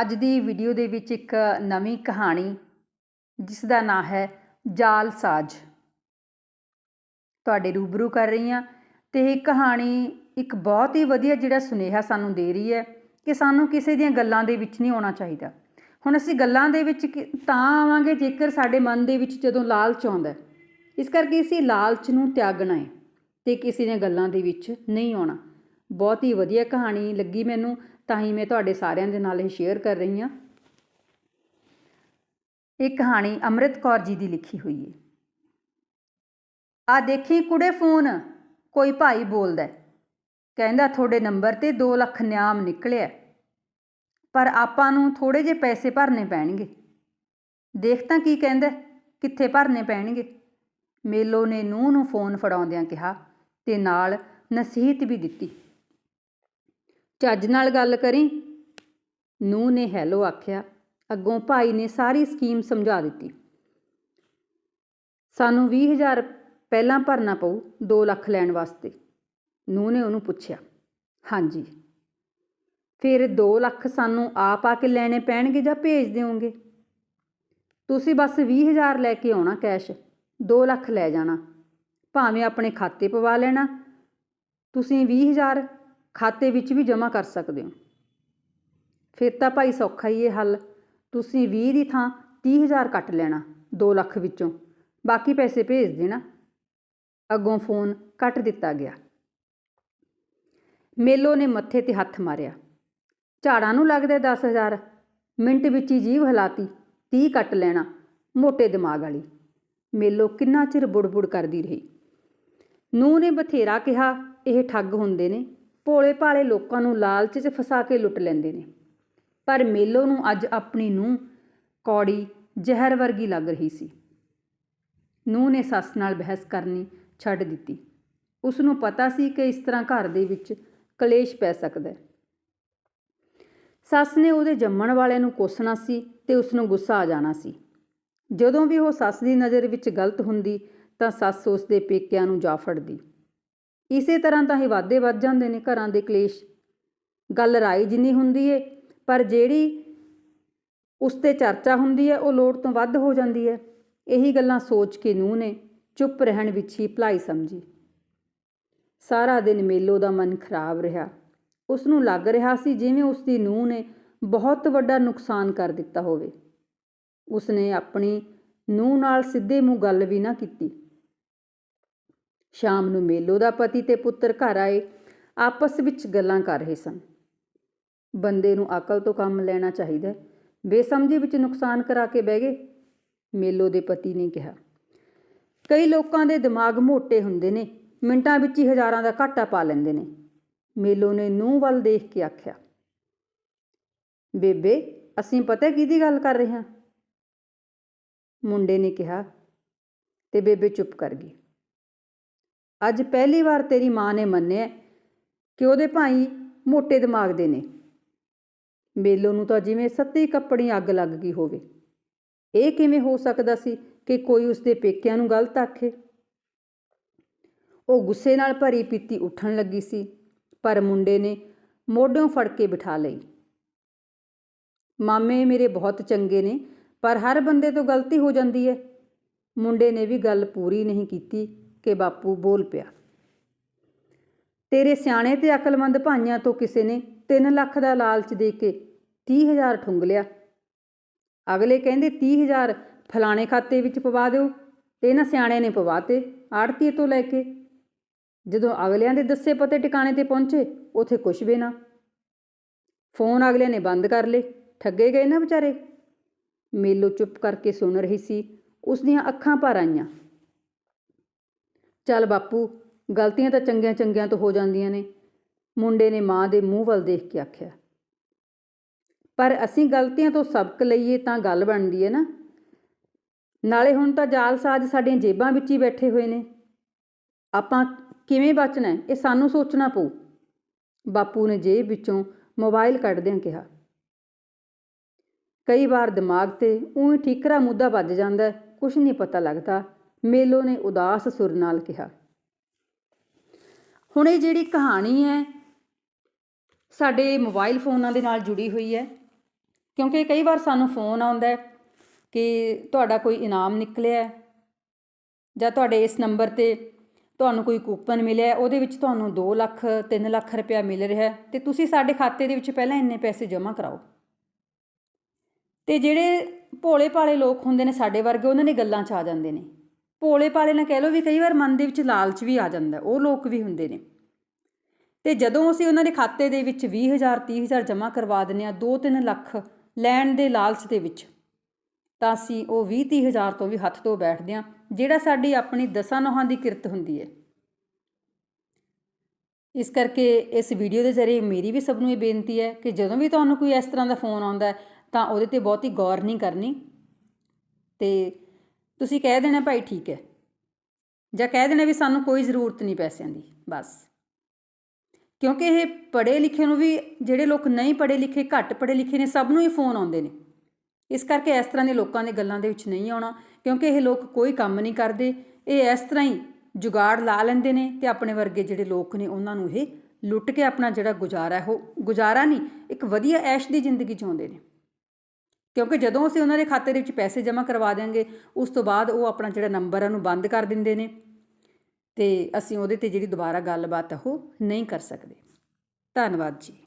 ਅੱਜ ਦੀ ਵੀਡੀਓ ਦੇ ਵਿੱਚ ਇੱਕ ਨਵੀਂ ਕਹਾਣੀ, ਜਿਸ ਦਾ ਨਾਂ ਹੈ ਜਾਲ ਸਾਜ। ਤੁਹਾਡੇ ਰੂਬਰੂ ਕਰ ਰਹੀ ਹਾਂ ਤੇ ਇਹ ਕਹਾਣੀ ਇੱਕ ਬਹੁਤ ਹੀ ਵਧੀਆ ਜਿਹੜਾ ਸੁਨੇਹਾ ਸਾਨੂੰ ਦੇ ਰਹੀ ਹੈ ਕਿ ਸਾਨੂੰ ਕਿਸੇ ਦੀਆਂ ਗੱਲਾਂ ਦੇ ਵਿੱਚ ਨਹੀਂ ਆਉਣਾ ਚਾਹੀਦਾ। ਹੁਣ ਅਸੀਂ ਗੱਲਾਂ ਦੇ ਵਿੱਚ ਕਿ- ਤਾਂ ਆਵਾਂਗੇ ਜੇਕਰ ਸਾਡੇ ਮਨ ਦੇ ਵਿੱਚ ਜਦੋਂ ਲਾਲਚ ਆਉਂਦਾ ਇਸ ਕਰਕੇ ਅਸੀਂ ਲਾਲਚ ਨੂੰ ਤਿਆਗਣਾ ਹੈ ਤੇ ਕਿਸੇ ਦੀਆਂ ਗੱਲਾਂ ਦੇ ਵਿੱਚ ਨਹੀਂ ਆਉਣਾ। ਬਹੁਤ ਹੀ ਵਧੀਆ ਕਹਾਣੀ ਲੱਗੀ ਮੈਨੂੰ। ਤਾਂ ਹੀ ਮੈਂ ਤੁਹਾਡੇ ਸਾਰਿਆਂ ਦੇ ਨਾਲ ਇਹ ਸ਼ੇਅਰ ਕਰ ਰਹੀ ਹਾਂ। ਇਹ ਕਹਾਣੀ ਅੰਮ੍ਰਿਤ ਕੌਰ ਜੀ ਦੀ ਲਿਖੀ ਹੋਈ ਹੈ। ਆ ਦੇਖੀ ਕੁੜੇ ਫੋਨ, ਕੋਈ ਭਾਈ ਬੋਲਦਾ ਕਹਿੰਦਾ ਤੁਹਾਡੇ ਨੰਬਰ ਤੇ 2 ਲੱਖ ਨਿਆਮ ਨਿਕਲਿਆ ਪਰ ਆਪਾਂ ਨੂੰ ਥੋੜੇ ਜਿਹੇ ਪੈਸੇ ਭਰਨੇ ਪੈਣਗੇ। ਦੇਖ ਤਾਂ ਕੀ ਕਹਿੰਦਾ ਕਿੱਥੇ ਭਰਨੇ ਪੈਣਗੇ। ਮੇਲੋ ਨੇ ਨੂੰਹ ਨੂੰ ਫੋਨ ਫੜਾਉਂਦਿਆਂ ਕਿਹਾ ਤੇ ਨਾਲ ਨਸੀਹਤ ਵੀ ਦਿੱਤੀ। ਚੱਜ ਨਾਲ ਗੱਲ ਕਰੀ। ਨੂੰਹ ਨੇ ਹੈਲੋ ਆਖਿਆ। ਅੱਗੋਂ ਭਾਈ ਨੇ ਸਾਰੀ ਸਕੀਮ ਸਮਝਾ ਦਿੱਤੀ। ਸਾਨੂੰ 20000 ਪਹਿਲਾਂ ਭਰਨਾ ਪਊ 2 ਲੱਖ ਲੈਣ ਵਾਸਤੇ। ਨੂੰਹ ਨੇ ਉਹਨੂੰ ਪੁੱਛਿਆ। ਹਾਂਜੀ। ਫਿਰ 2 ਲੱਖ ਸਾਨੂੰ ਆਪ ਆ ਕੇ ਲੈਣੇ ਪੈਣਗੇ ਜਾਂ ਭੇਜ ਦਿਓਗੇ? ਤੁਸੀਂ ਬਸ 20000 ਲੈ ਕੇ ਆਉਣਾ ਕੈਸ਼ 2 ਲੱਖ ਲੈ ਜਾਣਾ। ਭਾਵੇਂ ਆਪਣੇ ਖਾਤੇ ਪਵਾ ਲੈਣਾ। ਤੁਸੀਂ 20000 ਖਾਤੇ ਵਿੱਚ ਵੀ ਜਮ੍ਹਾਂ ਕਰ ਸਕਦੇ ਹੋ। ਫਿਰ ਤਾਂ ਭਾਈ ਸੌਖਾ ਹੀ ਇਹ ਹੱਲ। ਤੁਸੀਂ 20 ਦੀ ਥਾਂ 30000 ਕੱਟ ਲੈਣਾ 2 ਲੱਖ ਵਿੱਚੋਂ। ਬਾਕੀ ਪੈਸੇ ਭੇਜ ਦੇਣਾ। ਅੱਗੋਂ ਫੋਨ ਕੱਟ ਦਿੱਤਾ ਗਿਆ। ਮੇਲੋ ਨੇ ਮੱਥੇ ਤੇ ਹੱਥ ਮਾਰਿਆ। ਝਾੜਾਂ ਨੂੰ ਲੱਗਦੇ 10000 ਮਿੰਟ ਵਿੱਚ ਹੀ ਜੀਵ ਹਲਾਤੀ। 30 ਕੱਟ ਲੈਣਾ, ਮੋਟੇ ਦਿਮਾਗ ਵਾਲੀ। ਮੇਲੋ ਕਿੰਨਾ ਚਿਰ ਬੁੜਬੁੜ ਕਰਦੀ ਰਹੀ। ਨੂੰਹ ਨੇ ਬਥੇਰਾ ਕਿਹਾ, ਇਹ ਠੱਗ ਹੁੰਦੇ ਨੇ। ਭੋਲੇ ਭਾਲੇ ਲੋਕਾਂ ਨੂੰ ਲਾਲਚ 'ਚ ਫਸਾ ਕੇ ਲੁੱਟ ਲੈਂਦੇ ਨੇ। ਪਰ ਮੇਲੋ ਨੂੰ ਅੱਜ ਆਪਣੀ ਨੂੰਹ ਕੌੜੀ ਜ਼ਹਿਰ ਵਰਗੀ ਲੱਗ ਰਹੀ ਸੀ। ਨੂੰਹ ਨੇ ਸੱਸ ਨਾਲ ਬਹਿਸ ਕਰਨੀ ਛੱਡ ਦਿੱਤੀ। ਉਸ ਨੂੰ ਪਤਾ ਸੀ ਕਿ ਇਸ ਤਰ੍ਹਾਂ ਘਰ ਦੇ ਵਿੱਚ ਕਲੇਸ਼ ਪੈ ਸਕਦਾ ਹੈ। ਸੱਸ ਨੇ ਉਹਦੇ ਜੰਮਣ ਵਾਲੇ ਨੂੰ ਕੋਸਣਾ ਸੀ ਤੇ ਉਸ ਨੂੰ ਗੁੱਸਾ ਆ ਜਾਣਾ ਸੀ। ਜਦੋਂ ਵੀ ਉਹ ਸੱਸ ਦੀ ਨਜ਼ਰ ਵਿੱਚ ਗਲਤ ਹੁੰਦੀ ਤਾਂ ਸੱਸ ਉਸ ਦੇ ਪੇਕਿਆਂ ਨੂੰ ਜਾ ਫੜਦੀ। ਇਸੇ ਤਰ੍ਹਾਂ ਤਾਂ ਹੀ ਵਾਧੇ ਵੱਧ ਜਾਂਦੇ ਨੇ ਘਰਾਂ ਦੇ ਕਲੇਸ਼। ਗੱਲ ਰਾਈ ਜਿੰਨੀ ਹੁੰਦੀ ਏ, ਪਰ ਜਿਹੜੀ ਉਸ ਤੇ ਚਰਚਾ ਹੁੰਦੀ ਹੈ ਉਹ ਲੋੜ ਤੋਂ ਵੱਧ ਹੋ ਜਾਂਦੀ ਹੈ ਇਹੀ ਗੱਲਾਂ ਸੋਚ ਕੇ ਨੂੰਹ ਨੇ ਚੁੱਪ ਰਹਿਣ ਵਿੱਚ ਹੀ ਭਲਾਈ ਸਮਝੀ। ਸਾਰਾ ਦਿਨ ਮੇਲੋ ਦਾ ਮਨ ਖਰਾਬ ਰਿਹਾ। ਉਸ ਨੂੰ ਲੱਗ ਰਿਹਾ ਸੀ ਜਿਵੇਂ ਉਸ ਦੀ ਨੂੰਹ ਨੇ ਬਹੁਤ ਵੱਡਾ ਨੁਕਸਾਨ ਕਰ ਦਿੱਤਾ ਹੋਵੇ। ਉਸ ਨੇ ਆਪਣੀ ਨੂੰਹ ਨਾਲ ਸਿੱਧੇ ਮੂੰਹ ਗੱਲ ਵੀ ਨਾ ਕੀਤੀ। ਸ਼ਾਮ ਨੂੰ ਮੇਲੋ ਦਾ ਪਤੀ ਤੇ ਪੁੱਤਰ ਘਰ ਆਏ, ਆਪਸ ਵਿੱਚ ਗੱਲਾਂ ਕਰ ਰਹੇ ਸਨ। ਬੰਦੇ ਨੂੰ ਅਕਲ ਤੋਂ ਕੰਮ ਲੈਣਾ ਚਾਹੀਦਾ ਹੈ। ਬੇਸਮਝੀ ਵਿੱਚ ਨੁਕਸਾਨ ਕਰਾ ਕੇ ਬਹਿ ਗਏ। ਮੇਲੋ ਦੇ ਪਤੀ ਨੇ ਕਿਹਾ, ਕਈ ਲੋਕਾਂ ਦੇ ਦਿਮਾਗ ਮੋਟੇ ਹੁੰਦੇ ਨੇ, ਮਿੰਟਾਂ ਵਿੱਚ ਹੀ ਹਜ਼ਾਰਾਂ ਦਾ ਘਾਟਾ ਪਾ ਲੈਂਦੇ ਨੇ। ਮੇਲੋ ਨੇ ਨੂੰਹ ਵੱਲ ਦੇਖ ਕੇ ਆਖਿਆ, ਬੇਬੇ, ਅਸੀਂ ਪਤਾ ਕਿਹਦੀ ਗੱਲ ਕਰ ਰਹੇ ਹਾਂ? ਮੁੰਡੇ ਨੇ ਕਿਹਾ, ਤੇ ਬੇਬੇ ਚੁੱਪ ਕਰ ਗਈ। ਅੱਜ ਪਹਿਲੀ ਵਾਰ ਤੇਰੀ ਮਾਂ ਨੇ ਮੰਨਿਆ ਕਿ ਉਹਦੇ ਭਾਈ ਮੋਟੇ ਦਿਮਾਗ ਦੇ ਨੇ। ਮੇਲੋ ਨੂੰ ਤਾਂ ਜਿਵੇਂ ਸੱਤੀ ਕੱਪੜੀ ਅੱਗ ਲੱਗ ਗਈ ਹੋਵੇ। ਇਹ ਕਿਵੇਂ ਹੋ ਸਕਦਾ ਸੀ ਕਿ ਕੋਈ ਉਸਦੇ ਪੇਕਿਆਂ ਨੂੰ ਗਲਤ ਆਖੇ? ਉਹ ਗੁੱਸੇ ਨਾਲ ਭਰੀ ਪੀਤੀ ਉੱਠਣ ਲੱਗੀ ਸੀ, ਪਰ ਮੁੰਡੇ ਨੇ ਮੋਢਿਓਂ ਫੜ ਕੇ ਬਿਠਾ ਲਈ। ਮਾਮੇ ਮੇਰੇ ਬਹੁਤ ਚੰਗੇ ਨੇ, ਪਰ ਹਰ ਬੰਦੇ ਤੋਂ ਗਲਤੀ ਹੋ ਜਾਂਦੀ ਹੈ। ਮੁੰਡੇ ਨੇ ਵੀ ਗੱਲ ਪੂਰੀ ਨਹੀਂ ਕੀਤੀ। ਕਿ ਬਾਪੂ ਬੋਲ ਪਿਆ। ਤੇਰੇ ਸਿਆਣੇ ਤੇ ਅਕਲਮੰਦ ਭਾਈਆਂ ਤੋਂ ਕਿਸੇ ਨੇ 3 ਲੱਖ ਦਾ ਲਾਲਚ ਦੇ ਕੇ 30000 ਠੁੰਗ ਲਿਆ। ਅਗਲੇ ਕਹਿੰਦੇ 30000 ਫਲਾਣੇ ਖਾਤੇ ਵਿੱਚ ਪਵਾ ਦਿਓ ਤੇ ਇਹਨਾਂ ਸਿਆਣਿਆਂ ਨੇ ਪਵਾਤੇ ਆੜਤੀਏ ਤੋਂ ਲੈ ਕੇ। ਜਦੋਂ ਅਗਲਿਆਂ ਦੇ ਦੱਸੇ ਪਤੇ ਟਿਕਾਣੇ ਤੇ ਪਹੁੰਚੇ, ਉਥੇ ਕੁਛ ਵੀ ਨਾ। ਫੋਨ ਅਗਲੇ ਨੇ ਬੰਦ ਕਰ ਲਏ, ਠੱਗੇ ਗਏ ਨਾ ਵਿਚਾਰੇ। ਮੇਲੋ ਚੁੱਪ ਕਰਕੇ ਸੁਣ ਰਹੀ ਸੀ ਉਸ ਦੀਆਂ ਅੱਖਾਂ ਭਰ ਆਈਆਂ। ਚੱਲ ਬਾਪੂ, ਗਲਤੀਆਂ ਤਾਂ ਚੰਗਿਆਂ ਚੰਗਿਆਂ ਤੋਂ ਹੋ ਜਾਂਦੀਆਂ ਨੇ। ਮੁੰਡੇ ਨੇ ਮਾਂ ਦੇ ਮੂੰਹ ਵੱਲ ਦੇਖ ਕੇ ਆਖਿਆ। ਪਰ ਅਸੀਂ ਗਲਤੀਆਂ ਤੋਂ ਸਬਕ ਲਈਏ ਤਾਂ ਗੱਲ ਬਣਦੀ ਹੈ ਨਾ। ਨਾਲੇ ਹੁਣ ਤਾਂ ਜਾਲਸਾਜ਼ ਸਾਡੀਆਂ ਜੇਬਾਂ ਵਿੱਚ ਹੀ ਬੈਠੇ ਹੋਏ ਨੇ। ਆਪਾਂ ਕਿਵੇਂ ਬਚਣਾ ਇਹ ਸਾਨੂੰ ਸੋਚਣਾ ਪਊ। ਬਾਪੂ ਨੇ ਜੇਬ ਵਿੱਚੋਂ ਮੋਬਾਈਲ ਕੱਢਦਿਆਂ ਕਿਹਾ। ਕਈ ਵਾਰ ਦਿਮਾਗ ਤੇ ਉਹੀ ਠੀਕਰਾ ਮੁੱਦਾ ਵੱਜ ਜਾਂਦਾ ਕੁਝ ਨਹੀਂ ਪਤਾ ਲੱਗਦਾ। ਮੇਲੋ ਨੇ ਉਦਾਸ ਸੁਰ ਨਾਲ ਕਿਹਾ। ਹੁਣ ਇਹ ਜਿਹੜੀ ਕਹਾਣੀ ਹੈ, ਸਾਡੇ ਮੋਬਾਈਲ ਫੋਨਾਂ ਦੇ ਨਾਲ ਜੁੜੀ ਹੋਈ ਹੈ, ਕਿਉਂਕਿ ਕਈ ਵਾਰ ਸਾਨੂੰ ਫੋਨ ਆਉਂਦਾ ਹੈ ਕਿ ਤੁਹਾਡਾ ਕੋਈ ਇਨਾਮ ਨਿਕਲਿਆ ਹੈ, ਜਾਂ ਤੁਹਾਡੇ ਇਸ ਨੰਬਰ ਤੇ ਤੁਹਾਨੂੰ ਕੋਈ ਕੂਪਨ ਮਿਲਿਆ ਉਹਦੇ ਵਿੱਚ ਤੁਹਾਨੂੰ 2 ਲੱਖ 3 ਲੱਖ ਰੁਪਇਆ ਮਿਲ ਰਿਹਾ ਹੈ, ਤੇ ਤੁਸੀਂ ਸਾਡੇ ਖਾਤੇ ਦੇ ਵਿੱਚ ਪਹਿਲਾਂ ਇੰਨੇ ਪੈਸੇ ਜਮ੍ਹਾਂ ਕਰਾਓ। ਤੇ ਜਿਹੜੇ ਭੋਲੇ ਭਾਲੇ ਲੋਕ ਹੁੰਦੇ ਨੇ ਸਾਡੇ ਵਰਗੇ, ਉਹਨਾਂ ਨੇ ਗੱਲਾਂ 'ਚ ਆ ਜਾਂਦੇ ਨੇ। ਭੋਲੇ ਭਾਲੇ ਨਾਲ ਕਹਿ ਲਓ ਵੀ ਕਈ ਵਾਰ ਮਨ ਦੇ ਵਿੱਚ ਲਾਲਚ ਵੀ ਆ ਜਾਂਦਾ, ਉਹ ਲੋਕ ਵੀ ਹੁੰਦੇ ਨੇ। ਤੇ ਜਦੋਂ ਅਸੀਂ ਉਹਨਾਂ ਦੇ ਖਾਤੇ ਦੇ ਵਿੱਚ 20000 30000 ਜਮ੍ਹਾਂ ਕਰਵਾ ਦਿੰਦੇ ਆ 2-3 ਲੱਖ ਲੈਣ ਦੇ ਲਾਲਚ ਦੇ ਵਿੱਚ, ਤਾਂ ਅਸੀਂ ਉਹ 20 30000 ਤੋਂ ਵੀ ਹੱਥ ਤੋਂ ਬੈਠਦੇ ਆ ਜਿਹੜਾ ਸਾਡੀ ਆਪਣੀ ਦਸਾਂ ਨੋਹਾਂ ਦੀ ਕਿਰਤ ਹੁੰਦੀ ਹੈ। ਇਸ ਕਰਕੇ ਇਸ ਵੀਡੀਓ ਦੇ ਜ਼ਰੀਏ ਮੇਰੀ ਵੀ ਸਭ ਨੂੰ ਇਹ ਬੇਨਤੀ ਹੈ ਕਿ ਜਦੋਂ ਵੀ ਤੁਹਾਨੂੰ ਕੋਈ ਇਸ ਤਰ੍ਹਾਂ ਦਾ ਫੋਨ ਆਉਂਦਾ ਤਾਂ ਉਹਦੇ ਤੇ ਬਹੁਤੀ ਗੌਰ ਨਹੀਂ ਕਰਨੀ। ਤੇ ਤੁਸੀਂ ਕਹਿ ਦੇਣਾ ਭਾਈ ਠੀਕ ਹੈ। ਜਾਂ ਕਹਿ ਦੇਣਾ ਵੀ ਸਾਨੂੰ ਕੋਈ ਜ਼ਰੂਰਤ ਨਹੀਂ ਪੈਸਿਆਂ ਦੀ, ਬਸ। ਕਿਉਂਕਿ ਇਹ ਪੜ੍ਹੇ ਲਿਖੇ ਨੂੰ ਵੀ, ਜਿਹੜੇ ਲੋਕ ਨਹੀਂ ਪੜ੍ਹੇ ਲਿਖੇ, ਘੱਟ ਪੜ੍ਹੇ ਲਿਖੇ ਨੇ, ਸਭ ਨੂੰ ਹੀ ਫੋਨ ਆਉਂਦੇ ਨੇ। ਇਸ ਕਰਕੇ ਇਸ ਤਰ੍ਹਾਂ ਦੇ ਲੋਕਾਂ ਦੇ ਗੱਲਾਂ ਦੇ ਵਿੱਚ ਨਹੀਂ ਆਉਣਾ, ਕਿਉਂਕਿ ਇਹ ਲੋਕ ਕੋਈ ਕੰਮ ਨਹੀਂ ਕਰਦੇ। ਇਹ ਇਸ ਤਰ੍ਹਾਂ ਹੀ ਜੁਗਾੜ ਲਾ ਲੈਂਦੇ ਨੇ ਤੇ ਆਪਣੇ ਵਰਗੇ ਜਿਹੜੇ ਲੋਕ ਨੇ, ਉਹਨਾਂ ਨੂੰ ਇਹ ਲੁੱਟ ਕੇ ਆਪਣਾ ਜਿਹੜਾ ਗੁਜ਼ਾਰਾ ਉਹ ਗੁਜ਼ਾਰਾ ਨਹੀਂ, ਇੱਕ ਵਧੀਆ ਐਸ਼ ਦੀ ਜ਼ਿੰਦਗੀ ਜਿਉਂਦੇ ਨੇ। ਕਿਉਂਕਿ ਜਦੋਂ ਅਸੀਂ ਉਹਨਾਂ ਦੇ ਖਾਤੇ ਦੇ ਵਿੱਚ ਪੈਸੇ ਜਮ੍ਹਾਂ ਕਰਵਾ ਦਿਆਂਗੇ, ਉਸ ਤੋਂ ਬਾਅਦ ਉਹ ਆਪਣਾ ਜਿਹੜਾ ਨੰਬਰ ਹੈ ਉਹਨੂੰ ਬੰਦ ਕਰ ਦਿੰਦੇ ਨੇ ਤੇ ਅਸੀਂ ਉਹਦੇ ਤੇ ਜਿਹੜੀ ਦੁਬਾਰਾ ਗੱਲਬਾਤ ਹੈ ਉਹ ਨਹੀਂ ਕਰ ਸਕਦੇ। ਧੰਨਵਾਦ ਜੀ।